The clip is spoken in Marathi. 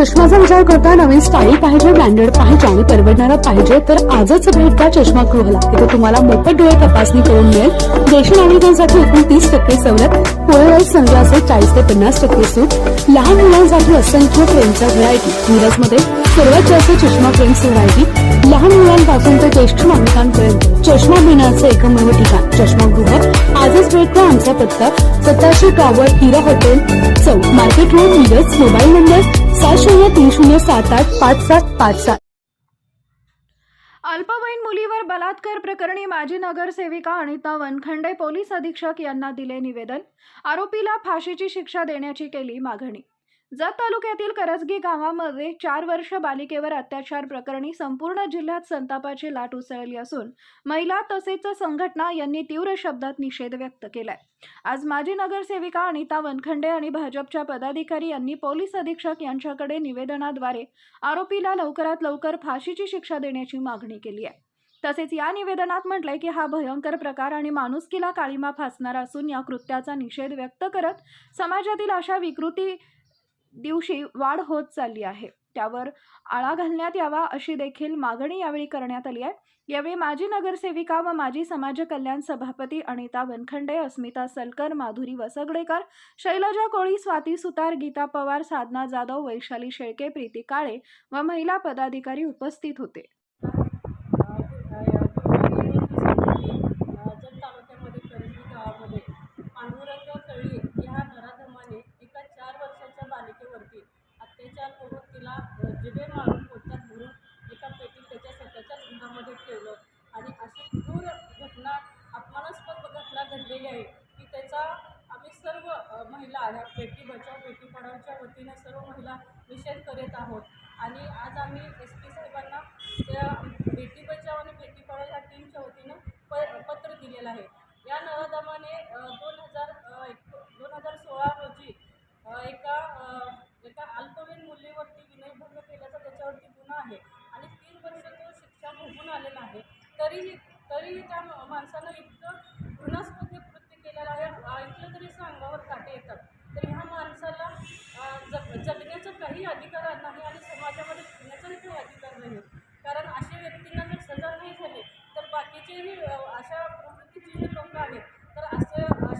चष्माचा विचार करता नवीन स्टाईल पाहिजे ब्रँडेड पाहिजे आणि परवडणारा पाहिजे तर आजच भेट द्या चष्मा गृहाला इथे तुम्हाला मोफत डोळे तपासणी करून मिळेल. देशी नागरिकांसाठी एकूण तीस टक्के सवलत पोळेवाईट सनग्लासेस चाळीस ते पन्नास टक्के सूट लहान मुलांसाठी असंख्य फ्रेमच्या व्हरायटी मिरजमध्ये सर्वात जास्त चष्मा फ्रेम्स व्हरायटी लहान मुलांपासून ते ज्येष्ठ नागरिकांपर्यंत. चष्मा घेण्याचं एकमेव ठिकाण चष्मागृह आजच भेट द्या आमचा पत्ता सत्ताशे टॉवर हिरा हॉटेल चौक market road Miraj mobile number सात शून्य तीन शून्य सात आठ पाच सात पाच सात. अल्पवयीन मुलीवर बलात्कार प्रकरणी माजी नगरसेविका अनिता वनखंडे पोलीस अधीक्षक यांना दिले निवेदन. आरोपीला फाशीची शिक्षा देण्याची केली मागणी. जत तालुक्यातील करजगी गावामध्ये चार वर्ष बालिकेवर अत्याचार प्रकरणी संपूर्ण जिल्ह्यात संतापाची लाट उसळली असून महिला तसेच संघटना यांनी तीव्र शब्दात निषेध व्यक्त केलाय. आज माजी नगरसेविका अनिता वनखंडे आणि भाजपच्या पदाधिकारी यांनी पोलीस अधीक्षक यांच्याकडे निवेदनाद्वारे आरोपीला लवकरात लवकर फाशीची शिक्षा देण्याची मागणी केली आहे. तसेच या निवेदनात म्हटलंय की हा भयंकर प्रकार आणि माणुसकीला काळीमा फासणारा असून या कृत्याचा निषेध व्यक्त करत समाजातील अशा विकृती दिवशी वाढ होत चालली आहे. त्यावर आळा घालण्यात यावा अशी देखील मागणी यावेळी करण्यात आली आहे. यावेळी माजी नगरसेविका व माजी समाज कल्याण सभापती अनिता वनखंडे अस्मिता सलकर माधुरी वसगडेकर शैलजा कोळी स्वाती सुतार गीता पवार साधना जाधव वैशाली शेळके प्रीती काळे व महिला पदाधिकारी उपस्थित होते. महिला ह्या बेटी बचाव बेटी पढावच्या वतीनं सर्व महिला निषेध करीत आहोत. आणि आज आम्ही एस पी साहेबांना त्या बेटी बचाव आणि बेटी पढाव ह्या टीमच्या वतीनं प पत्र दिलेलं आहे. या नवदमाने दोन हजार एक दोन हजार सोळा रोजी एका एका अल्पवयीन मुलीवरती विनयभंग केल्याचा त्याच्यावरती गुन्हा आहे. आणि तीन वर्ष तो शिक्षा भोगून आलेला आहे. तरीही तरीही त्या माणसानं इतकं घृणास्पद केलेलं आहे. ऐकलं तरी अंगावर काटे येतात. तर ह्या माणसाला जग जगण्याचा काही अधिकार नाही आणि समाजामध्ये शिकण्याचाही काही अधिकार नाही. कारण अशा व्यक्तींना जर सजा नाही झाली तर बाकीचेही अशा प्रवृत्तीचे जे लोक आहेत तर असं